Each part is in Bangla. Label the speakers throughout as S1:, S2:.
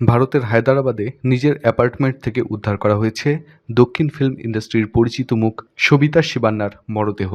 S1: ভারতের হায়দ্রাবাদে নিজের অ্যাপার্টমেন্ট থেকে উদ্ধার করা হয়েছে দক্ষিণ ফিল্ম ইন্ডাস্ট্রির পরিচিত মুখ সবিতা শিবান্নার মরদেহ।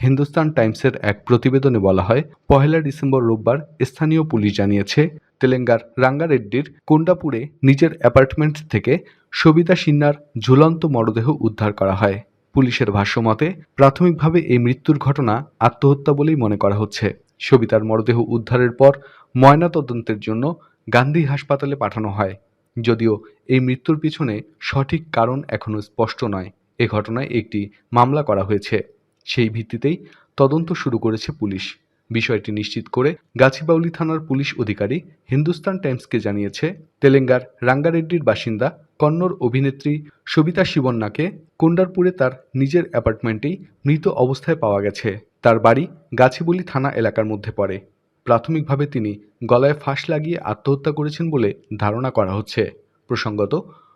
S1: হিন্দুস্তান টাইমসের এক প্রতিবেদনে বলা হয়, পহেলা ডিসেম্বর রোববার স্থানীয় পুলিশ জানিয়েছে, তেলেঙ্গার রাঙ্গারেড্ডির কোন্ডাপুরে নিজের অ্যাপার্টমেন্ট থেকে সবিতা সিন্নার ঝুলন্ত মরদেহ উদ্ধার করা হয়। পুলিশের ভাষ্যমতে প্রাথমিকভাবে এই মৃত্যুর ঘটনা আত্মহত্যা বলেই মনে করা হচ্ছে। সবিতার মরদেহ উদ্ধারের পর ময়নাতদন্তের জন্য গান্ধী হাসপাতালে পাঠানো হয়। যদিও এই মৃত্যুর পিছনে সঠিক কারণ এখনও স্পষ্ট নয়। এ ঘটনায় একটি মামলা করা হয়েছে। সেই ভিত্তিতেই তদন্ত শুরু করেছে পুলিশ। বিষয়টি নিশ্চিত করে গাছিবাউলি থানার পুলিশ অধিকারী হিন্দুস্তান টাইমসকে জানিয়েছে, তেলেঙ্গার রাঙ্গারেড্ডির বাসিন্দা কন্নড় অভিনেত্রী সবিতা শিবন্নাকে কোন্ডারপুরে তার নিজের অ্যাপার্টমেন্টেই মৃত অবস্থায় পাওয়া গেছে। তার বাড়ি গাছিবুলি থানা এলাকার মধ্যে পড়ে। প্রাথমিকভাবে তিনি গলায় ফাঁস লাগিয়ে আত্মহত্যা করেছেন বলে ধারণা করা হচ্ছে। প্রসঙ্গত,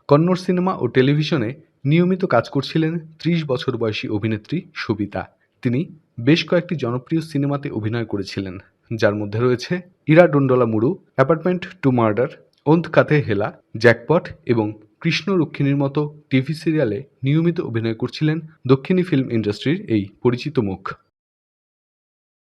S1: কন্নড় সিনেমা ও টেলিভিশনে নিয়মিত কাজ করছিলেন ত্রিশ বছর বয়সী অভিনেত্রী সবিতা। তিনি বেশ কয়েকটি জনপ্রিয় সিনেমাতে অভিনয় করেছিলেন, যার মধ্যে রয়েছে ইরা ডন্ডলা মুড়ু, অ্যাপার্টমেন্ট টু মার্ডার অন্ত কাতে হেলা, জ্যাকপট এবং কৃষ্ণ রক্ষিণীর মতো টিভি সিরিয়ালে নিয়মিত অভিনয় করছিলেন দক্ষিণী ফিল্ম ইন্ডাস্ট্রির এই পরিচিত মুখ।